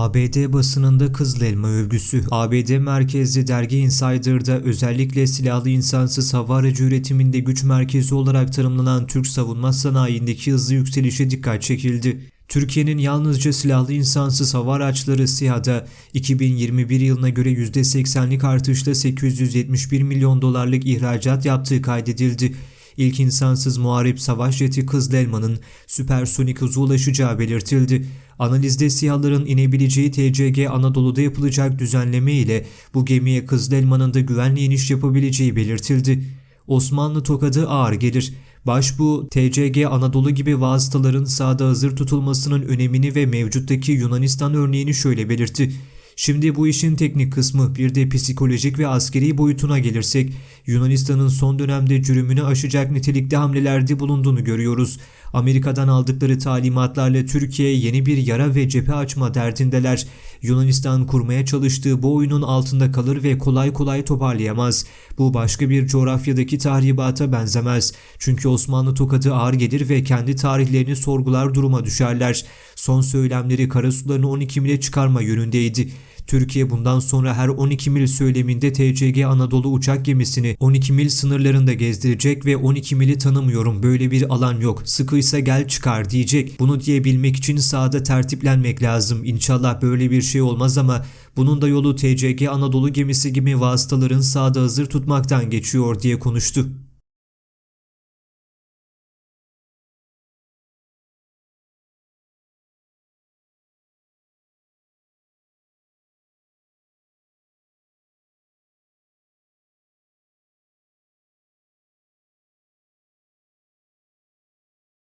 ABD basınında Kızıl Elma övgüsü. ABD merkezli dergi Insider'da özellikle silahlı insansız hava aracı üretiminde güç merkezi olarak tanımlanan Türk savunma sanayindeki hızlı yükselişe dikkat çekildi. Türkiye'nin yalnızca silahlı insansız hava araçları SİHA'da 2021 yılına göre %80'lik artışla 871 milyon dolarlık ihracat yaptığı kaydedildi. İlk insansız muharip savaş jeti Kızıl Elma'nın süpersonik hıza ulaşacağı belirtildi. Analizde SİHA'ların inebileceği TCG Anadolu'da yapılacak düzenleme ile bu gemiye Kızıl Elma'nın da güvenli iniş yapabileceği belirtildi. Osmanlı tokadı ağır gelir. Başbu, TCG Anadolu gibi vasıtaların sahada hazır tutulmasının önemini ve mevcuttaki Yunanistan örneğini şöyle belirtti. Şimdi bu işin teknik kısmı bir de psikolojik ve askeri boyutuna gelirsek Yunanistan'ın son dönemde cürümünü aşacak nitelikte hamlelerde bulunduğunu görüyoruz. Amerika'dan aldıkları talimatlarla Türkiye'ye yeni bir yara ve cephe açma derdindeler. Yunanistan kurmaya çalıştığı bu oyunun altında kalır ve kolay kolay toparlayamaz. Bu başka bir coğrafyadaki tahribata benzemez. Çünkü Osmanlı tokadı ağır gelir ve kendi tarihlerini sorgular duruma düşerler. Son söylemleri karasularını 12 mile çıkarma yönündeydi. Türkiye bundan sonra her 12 mil söyleminde TCG Anadolu uçak gemisini 12 mil sınırlarında gezdirecek ve 12 mili tanımıyorum böyle bir alan yok sıkıysa gel çıkar diyecek. Bunu diyebilmek için sahada tertiplenmek lazım. İnşallah böyle bir şey olmaz ama bunun da yolu TCG Anadolu gemisi gibi vasıtaların sahada hazır tutmaktan geçiyor diye konuştu.